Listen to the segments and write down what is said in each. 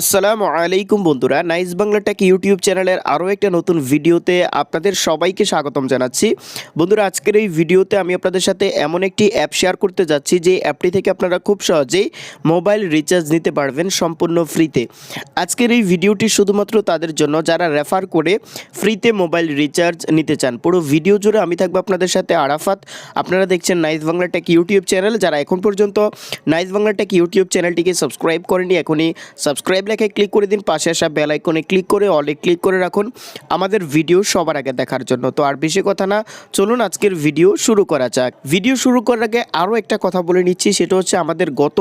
আসসালামু আলাইকুম বন্ধুরা, নাইস বাংলা টেক ইউটিউব চ্যানেলের আরও একটা নতুন ভিডিওতে আপনাদের সবাইকে স্বাগতম জানাচ্ছি। বন্ধুরা, আজকের এই ভিডিওতে আমি আপনাদের সাথে এমন একটি অ্যাপ শেয়ার করতে যাচ্ছি, যে অ্যাপটি থেকে আপনারা খুব সহজেই মোবাইল রিচার্জ নিতে পারবেন সম্পূর্ণ ফ্রিতে। আজকের এই ভিডিওটি শুধুমাত্র তাদের জন্য, যারা রেফার করে ফ্রিতে মোবাইল রিচার্জ নিতে চান। পুরো ভিডিও জুড়ে আমি থাকব আপনাদের সাথে আরাফাত। আপনারা দেখছেন nice Bangla tech YouTube channel. যারা এখন পর্যন্ত নাইস বাংলা টেক ইউটিউব চ্যানেলটিকে সাবস্ক্রাইব করেনি এখনই সাবস্ক্রাইব লেখায় ক্লিক করে দিন, পাশে আসা বেল আইকনে ক্লিক করে অলে ক্লিক করে রাখুন আমাদের ভিডিও সবার আগে দেখার জন্য। তো আর বেশি কথা না, চলুন আজকের ভিডিও শুরু করা যাক। ভিডিও শুরু করার আগে আরও একটা কথা বলে নিচ্ছি, সেটা হচ্ছে আমাদের গত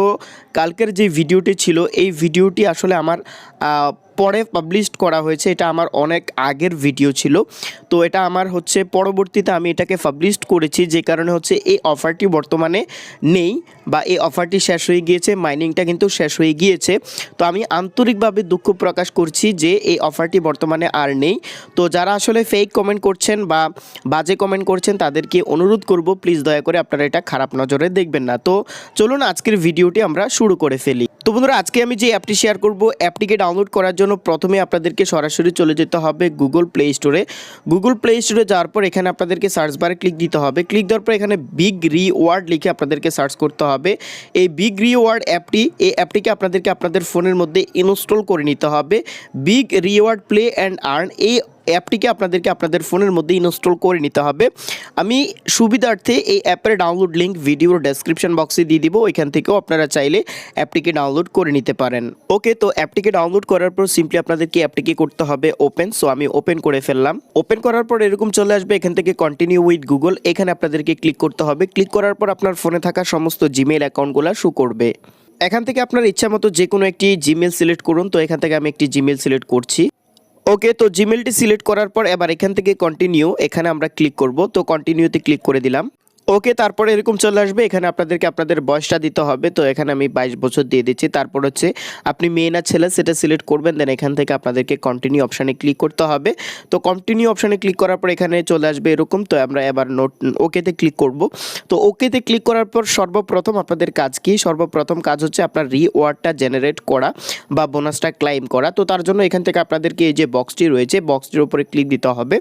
কালকের যে ভিডিওটি ছিল, এই ভিডিওটি আসলে আমার পরে পাবলিশ করা হয়েছে, এটা আমার অনেক আগের ভিডিও ছিল। তো এটা আমার হচ্ছে পরবর্তীতে আমি এটাকে পাবলিশ করেছি, যে কারণে হচ্ছে এই অফারটি বর্তমানে নেই বা এই অফারটি শেষ হয়ে গিয়েছে মাইনিংটা কিন্তু শেষ হয়ে গিয়েছে। তো আমি আন্তরিকভাবে দুঃখ প্রকাশ করছি যে এই অফারটি বর্তমানে আর নেই। তো যারা আসলে ফেক কমেন্ট করছেন বা বাজে কমেন্ট করছেন, তাদেরকে অনুরোধ করব প্লিজ দয়া করে আপনারা এটা খারাপ নজরে দেখবেন না। তো চলুন আজকের ভিডিওটি আমরা শুরু করে ফেলি। তো বন্ধুরা, আজকে আমি যে অ্যাপটি শেয়ার করব, অ্যাপটিকে ডাউনলোড করার জন্য প্রথমে আপনাদেরকে সরাসরি চলে যেতে হবে গুগল প্লে স্টোরে গুগল প্লে স্টোরে যাওয়ার পর এখানে আপনাদেরকে সার্চ বারে ক্লিক দিতে হবে। ক্লিক দেওয়ার পর এখানে বিগ রিওয়ার্ড লিখে আপনাদেরকে সার্চ করতে হবে। এই বিগ রিওয়ার্ড অ্যাপটি, এই অ্যাপটিকে আপনাদেরকে আপনাদের ফোনের মধ্যে ইনস্টল করে নিতে হবে। Big reward play and earn এই অ্যাপটিকে আপনাদেরকে আপনাদের ফোনের মধ্যে ইনস্টল করে নিতে হবে। আমি সুবিধার্থে এই অ্যাপের ডাউনলোড লিঙ্ক ভিডিওর ডেসক্রিপশন বক্সে দিয়ে দিব। ওইখান থেকেও আপনারা চাইলে অ্যাপটিকে ডাউনলোড করে নিতে পারেন। ওকে, তো অ্যাপটিকে ডাউনলোড করার পর সিম্পলি আপনাদেরকে অ্যাপটিকে করতে হবে ওপেন। সো আমি ওপেন করে ফেললাম। ওপেন করার পর এরকম চলে আসবে। এখান থেকে কন্টিনিউ উইথ গুগল এখানে আপনাদেরকে ক্লিক করতে হবে। ক্লিক করার পর আপনার ফোনে থাকা সমস্ত জিমেইল অ্যাকাউন্টগুলো শো করবে। এখান থেকে আপনার ইচ্ছা মতো যে কোনো একটি জিমেল সিলেক্ট করুন। তো এখান থেকে আমি একটি জিমেল সিলেক্ট করছি। ওকে তো জিমেলটি সিলেক্ট করার পর এবার এখান থেকে কন্টিনিউ এখানে আমরা ক্লিক করব। তো কন্টিনিউতে ক্লিক করে দিলাম। ওকে, তারপরে এরকম চলে আসবে, এখানে আপনাদেরকে আপনাদের বয়সটা দিতে হবে। তো এখানে আমি বাইশ বছর দিয়ে দিচ্ছি। তারপর হচ্ছে আপনি মেয়ে না ছেলে, সেটা সিলেক্ট করবেন দেন এখান থেকে আপনাদেরকে কন্টিনিউ অপশানে ক্লিক করতে হবে। তো কন্টিনিউ অপশানে ক্লিক করার পর এখানে চলে আসবে এরকম। তো আমরা এবার নোট ওকেতে ক্লিক করব। তো ওকেতে ক্লিক করার পর সর্বপ্রথম আপনাদের কাজ কি? সর্বপ্রথম কাজ হচ্ছে আপনার রিওয়ার্ডটা জেনারেট করা বা বোনাসটা ক্লাইম করা। তো তার জন্য এখান থেকে আপনাদেরকে এই যে বক্সটি রয়েছে বক্সটির উপরে ক্লিক দিতে হবে।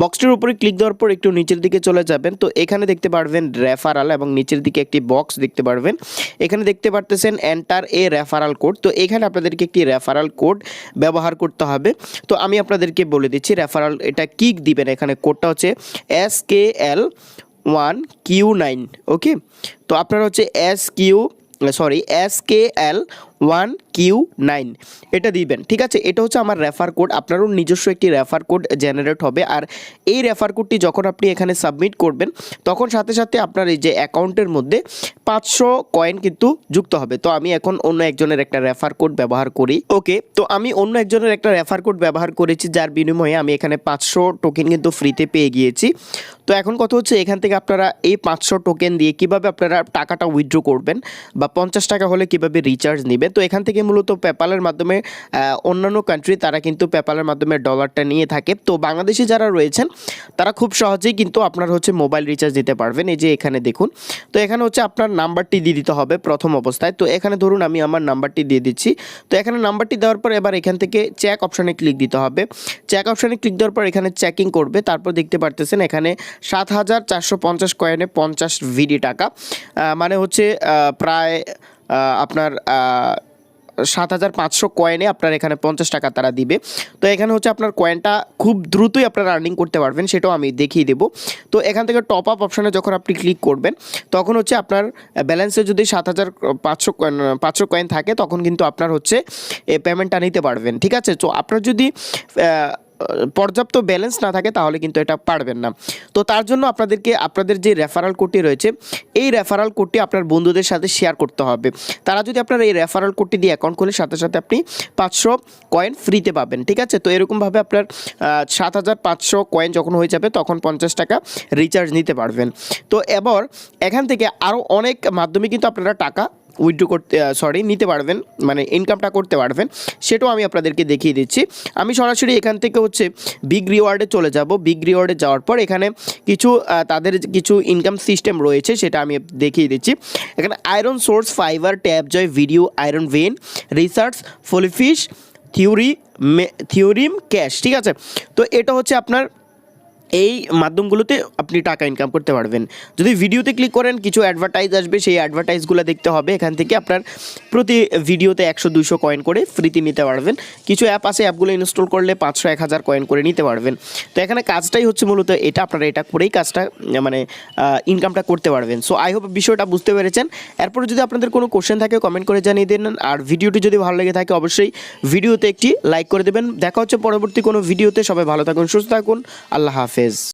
বক্সটির উপরে ক্লিক দেওয়ার পর একটু নিচের দিকে চলে যাবেন। তো এখানে দেখতে পারবেন রেফারাল এবং নিচের দিকে একটি বক্স দেখতে পারবেন। এখানে দেখতে পারতেছেন এন্টার এ রেফারাল কোড তো এখানে আপনাদেরকে একটি রেফারাল কোড ব্যবহার করতে হবে। তো আমি আপনাদেরকে বলে দিচ্ছি রেফারাল এটা কি দিবেন এখানে? কোডটা হচ্ছে S K L one Q nine okay তো আপনারা হচ্ছে S Q sorry S K L one Q nine এটা দিবেন, ঠিক আছে? এটা হচ্ছে আমার রেফার কোড আপনারও নিজস্ব একটি রেফার কোড জেনারেট হবে। আর এই রেফার কোডটি যখন আপনি এখানে সাবমিট করবেন, তখন সাথে সাথে আপনার এই যে অ্যাকাউন্টের মধ্যে পাঁচশো কয়েন কিন্তু যুক্ত হবে। তো আমি এখন অন্য একজনের একটা রেফার কোড ব্যবহার করি। ওকে তো আমি অন্য একজনের একটা রেফার কোড ব্যবহার করেছি, যার বিনিময়ে আমি এখানে পাঁচশো টোকেন কিন্তু ফ্রিতে পেয়ে গিয়েছি। তো এখন কথা হচ্ছে, এখান থেকে আপনারা এই পাঁচশো টোকেন দিয়ে কীভাবে আপনারা টাকাটা উইথড্র করবেন বা পঞ্চাশ টাকা হলে কীভাবে রিচার্জ নেবেন? তো এখান থেকে মূলত পেপালের মাধ্যমে অন্যান্য কান্ট্রি তারা কিন্তু পেপালের মাধ্যমে ডলারটা নিয়ে থাকে। তো বাংলাদেশে যারা রয়েছেন, তারা খুব সহজেই কিন্তু আপনার হচ্ছে মোবাইল রিচার্জ দিতে পারবেন। এই যে এখানে দেখুন, তো এখানে হচ্ছে আপনার নাম্বারটি দিয়ে দিতে হবে প্রথম অবস্থায়। তো এখানে ধরুন আমি আমার নাম্বারটি দিয়ে দিচ্ছি। তো এখানে নাম্বারটি দেওয়ার পর এবার এখান থেকে চেক অপশানে ক্লিক দিতে হবে। চেক অপশানে ক্লিক দেওয়ার পর এখানে চেকিং করবে। তারপর দেখতে পারতেছেন এখানে সাত হাজার চারশো পঞ্চাশ কয়েনে পঞ্চাশ ভিডি টাকা। মানে হচ্ছে প্রায় আপনার সাত হাজার পাঁচশো কয়েনে আপনার এখানে পঞ্চাশ টাকা তারা দিবে। তো এখানে হচ্ছে আপনার কয়েনটা খুব দ্রুতই আপনারা আর্নিং করতে পারবেন, সেটাও আমি দেখিয়ে দেবো। তো এখান থেকে টপ আপ অপশানে যখন আপনি ক্লিক করবেন, তখন হচ্ছে আপনার ব্যালেন্সে যদি সাত হাজার পাঁচশো কয়েন পাঁচশো কয়েন থাকে, তখন কিন্তু আপনার হচ্ছে এই পেমেন্টটা নিতে পারবেন, ঠিক আছে? তো আপনার যদি পর্যাপ্ত ব্যালেন্স না থাকে, তাহলে কিন্তু এটা পারবেন না। তো তার জন্য আপনাদেরকে, আপনাদের যে রেফারাল কোডটি রয়েছে, এই রেফারাল কোডটি আপনার বন্ধুদের সাথে শেয়ার করতে হবে। তারা যদি আপনার এই রেফারাল কোডটি দিয়ে অ্যাকাউন্ট খোলে, সাথে সাথে আপনি পাঁচশো কয়েন ফ্রিতে পাবেন, ঠিক আছে? তো এরকমভাবে আপনার সাত হাজার পাঁচশো কয়েন যখন হয়ে যাবে, তখন পঞ্চাশ টাকা রিচার্জ নিতে পারবেন। তো এবার এখান থেকে আরও অনেক মাধ্যমে কিন্তু আপনারা টাকা উইথড্র করতে সরি নিতে পারবেন মানে ইনকামটা করতে পারবেন, সেটাও আমি আপনাদেরকে দেখিয়ে দিচ্ছি। আমি সরাসরি এখান থেকে হচ্ছে বিগ রিওয়ার্ডে চলে যাব। বিগ রিওয়ার্ডে যাওয়ার পর এখানে কিছু তাদের কিছু ইনকাম সিস্টেম রয়েছে, সেটা আমি দেখিয়ে দিচ্ছি। এখানে আয়রন সোর্স ফাইবার ট্যাব জয় ভিডিও আয়রন ভেন রিসার্চ ফলিফিশ থিওরি থিওরিম ক্যাশ ঠিক আছে? তো এটা হচ্ছে আপনার এই মাধ্যমগুলোতে আপনি টাকা ইনকাম করতে পারবেন। যদি ভিডিওতে ক্লিক করেন, কিছু অ্যাডভার্টাইজ আসবে, সেই অ্যাডভার্টাইজগুলো দেখতে হবে। এখান থেকে আপনার প্রতি ভিডিওতে একশো দুশো কয়েন করে ফ্রিতে নিতে পারবেন। কিছু অ্যাপ আছে অ্যাপগুলো ইনস্টল করলে পাঁচশো, এক হাজার কয়েন করে নিতে পারবেন। তো এখানে কাজটাই হচ্ছে মূলত এটা, আপনারা এটা করেই কাজটা মানে ইনকামটা করতে পারবেন। সো আই হোপ বিষয়টা বুঝতে পেরেছেন। এরপরে যদি আপনাদের কোনো কোশ্চেন থাকে কমেন্ট করে জানিয়ে দিন। আর ভিডিওটি যদি ভালো লেগে থাকে, অবশ্যই ভিডিওতে একটি লাইক করে দেবেন। দেখা হচ্ছে পরবর্তী কোনো ভিডিওতে সবাই ভালো থাকুন, সুস্থ থাকুন। আল্লাহ হাফেজ। his